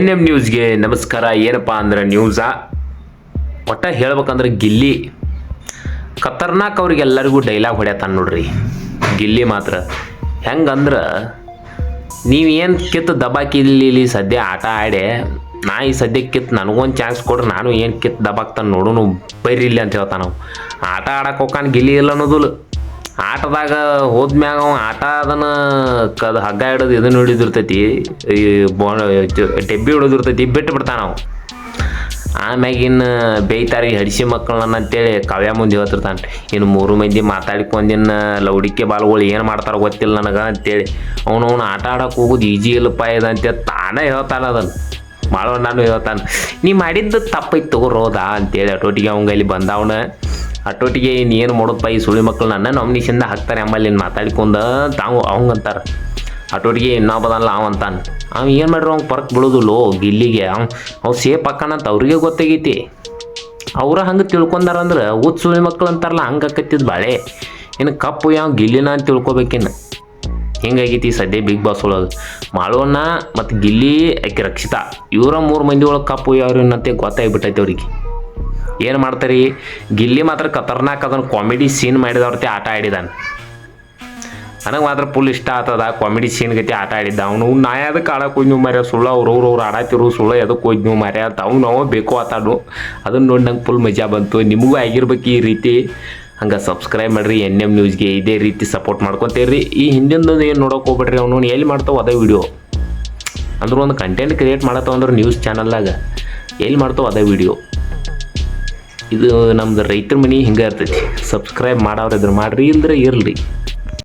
N M ನ್ಯೂಸ್ಗೆ ನಮಸ್ಕಾರ. ಏನಪ್ಪ ಅಂದ್ರೆ ನ್ಯೂಸಾ ಒಟ್ಟ ಹೇಳ್ಬೇಕಂದ್ರೆ ಗಿಲ್ಲಿ. ಖತರ್ನಾಕ್ ಅವ್ರಿಗೆಲ್ಲರಿಗೂ ಡೈಲಾಗ್ ಹೊಡ್ಯತಾನ ನೋಡ್ರಿ. ಗಿಲ್ಲಿ ಮಾತ್ರ. ಹೆಂಗಂದ್ರೆ ನೀವೇನು ಕಿತ್ತು ದಬಾಕಿಲ್ಲಿ ಸದ್ಯ ಆಟ ಆಡೆ, ನಾ ಈ ಸದ್ಯ ಕಿತ್ತು ನನಗೊಂದು ಚಾನ್ಸ್ ಕೊಡ್ರಿ ನಾನು ಏನು ಕಿತ್ತು ದಬಾಕ್ತಾನೆ ನೋಡೋನು ಬೈರಿಲ್ಲ ಅಂತ ಹೇಳ್ತಾನೆ ನಾವು ಆಟ ಆಡಕ್ಕೆ ಗಿಲ್ಲಿ ಇಲ್ಲ ಅನ್ನೋದಿಲ್ಲ. ಆಟದಾಗ ಹೋದ್ಮ್ಯಾಗ ಅವ ಆಟ ಅದನ್ನ ಕದ ಹಗ್ಗ ಹಿಡಿದು ಇದನ್ನ ಹಿಡಿದಿರ್ತೈತಿ, ಈ ಬೋ ಡೆಬ್ಬಿ ಹಿಡಿದಿರ್ತೈತಿ, ಬಿಟ್ಟು ಬಿಡ್ತಾನ ನಾವು ಆಮ್ಯಾಗಿನ ಬೇಯ್ತಾರೆ ಹಡಿಸಿ ಮಕ್ಕಳನ್ನ ಅಂತೇಳಿ ಕಾವ್ಯ ಮುಂದೆ ಹೇಳ್ತಿರ್ತಾನೆ ಇನ್ನು ಮೂರು ಮಂದಿ ಮಾತಾಡ್ಕೊಂಡಿನ ಲೌಡಿಕೆ ಬಾಲ್ಗಳು ಏನು ಮಾಡ್ತಾರೋ ಗೊತ್ತಿಲ್ಲ ನನಗೆ ಅಂತೇಳಿ. ಅವನು ಆಟ ಆಡೋಕೆ ಹೋಗೋದು ಈಜಿ ಇಲ್ಲಪ್ಪ ಇದು ಅಂತೇಳಿ ತಾನೇ ಹೇಳ್ತಾನೆ ಅದನ್ನು. ಮಾಡೋ ನಾನು ಹೇಳ್ತಾನೆ. ನೀ ಮಾಡಿದ್ದು ತಪ್ಪೈತೆ ತಗೋರೋದಾ ಅಂತೇಳಿ ಅಟೋಟಿಗೆ ಅವಂಗ ಇಲ್ಲಿ ಬಂದವನ ಅಟೋಟಿಗೆ ಇನ್ನೇನು ಏನು ಮಾಡೋದಪ್ಪ ಈ ಸುಳಿ ಮಕ್ಕಳು ನನ್ನ ನಾಮಿನೇಷನ್ದ ಹಾಕ್ತಾರೆ ಎಂಬಲ್ಲಿ ಮಾತಾಡ್ಕೊಂಡು, ತಾವು ಅವಂಗಂತಾರೆ ಅಟೋಟಿಗೆ ಇನ್ನೊಬ್ಬದಲ್ಲ ಅವ ಅಂತಾನೆ. ಅವ ಏನು ಮಾಡ್ರಿ ಅವ್ನು ಪರ್ಕ್ ಬಿಡೋದಿಲ್ಲೋ ಗಿಲ್ಲಿಗೆ. ಅವ್ ಅವ್ ಸೇಫ್ ಹಾಕಣಂತ ಅವ್ರಿಗೆ ಗೊತ್ತಾಗೈತಿ. ಅವ್ರ ಹಂಗೆ ತಿಳ್ಕೊಂಡಾರಂದ್ರೆ ಊದ್ ಸುಳಿ ಮಕ್ಳು ಅಂತಾರಲ್ಲ, ಹಂಗೆ ಹಾಕತ್ತಿದ್ ಬಾಳೆ. ಇನ್ನು ಕಪ್ಪು ಯಾವ ಗಿಲ್ಲಿನ ಅಂತ ತಿಳ್ಕೊಬೇಕೇನು ಹಿಂಗಾಗೈತಿ ಸದ್ಯ ಬಿಗ್ ಬಾಸ್ ಒಳಗೆ. ಮಾಳವನ್ನ ಮತ್ತು ಗಿಲ್ಲಿ, ಆಕೆ ರಕ್ಷಿತಾ, ಇವರ ಮೂರು ಮಂದಿ ಒಳಗೆ ಕಪ್ಪು ಯಾರು ಅನ್ನತ್ತೆ ಗೊತ್ತಾಗ್ಬಿಟ್ಟೈತೆ ಅವ್ರಿಗೆ. ಏನು ಮಾಡ್ತಾರೆ? ಗಿಲ್ಲಿ ಮಾತ್ರ ಖತರ್ನಾಕ್ ಅದನ್ನು ಕಾಮಿಡಿ ಸೀನ್ ಮಾಡಿದವ್ರತೆ ಆಟ ಆಡಿದಾನೆ. ನನಗೆ ಮಾತ್ರ ಫುಲ್ ಇಷ್ಟ ಆಗ್ತದ ಕಾಮಿಡಿ ಸೀನ್ ಗತಿ ಆಟ ಆಡಿದ್ದ. ಅವನು ನಾ ಅದಕ್ಕೆ ಆಡಕ್ಕೆ ನೀವು ಮರ್ಯ ಸುಳ್ಳು ಅವ್ರು ಅವ್ರು ಆಡತ್ತಿರು ಸುಳ್ಳು ಎದಕ್ಕೆ ಹೋಗಿ ನೀವು ಮರ್ಯ ಅಂತ ಅವ್ನು ನಾವು ಬೇಕು ಆತಾಡು ಅದನ್ನ ನೋಡಿ ನಂಗೆ ಫುಲ್ ಮಜಾ ಬಂತು. ನಿಮಗೂ ಆಗಿರ್ಬೇಕು ಈ ರೀತಿ. ಹಂಗೆ ಸಬ್ಸ್ಕ್ರೈಬ್ ಮಾಡಿರಿ, ಎನ್ ಎಂ ನ್ಯೂಸ್ಗೆ ಇದೇ ರೀತಿ ಸಪೋರ್ಟ್ ಮಾಡ್ಕೊತೀರಿ. ಈ ಹಿಂದಿನದು ಏನು ನೋಡೋಕೆ ಹೋಗ್ಬೇಡ್ರಿ ಅವನು ಎಲ್ಲಿ ಮಾಡ್ತಾವೆ ಅದೇ ವಿಡಿಯೋ ಅಂದ್ರೆ ಒಂದು ಕಂಟೆಂಟ್ ಕ್ರಿಯೇಟ್ ಮಾಡತ್ತವ ಅಂದ್ರೆ ನ್ಯೂಸ್ ಚಾನಲ್ದಾಗ ಎಲ್ಲಿ ಮಾಡ್ತಾವೆ ಅದೇ ವಿಡಿಯೋ ಇದು ನಮ್ದು ರೈತರ ಮನೆ ಹಿಂಗೆ ಇರ್ತೈತಿ. ಸಬ್ಸ್ಕ್ರೈಬ್ ಮಾಡೋರು ಇದ್ರೆ ಮಾಡ್ರಿ ಇಲ್ದ್ರೆ ಇರಲಿ.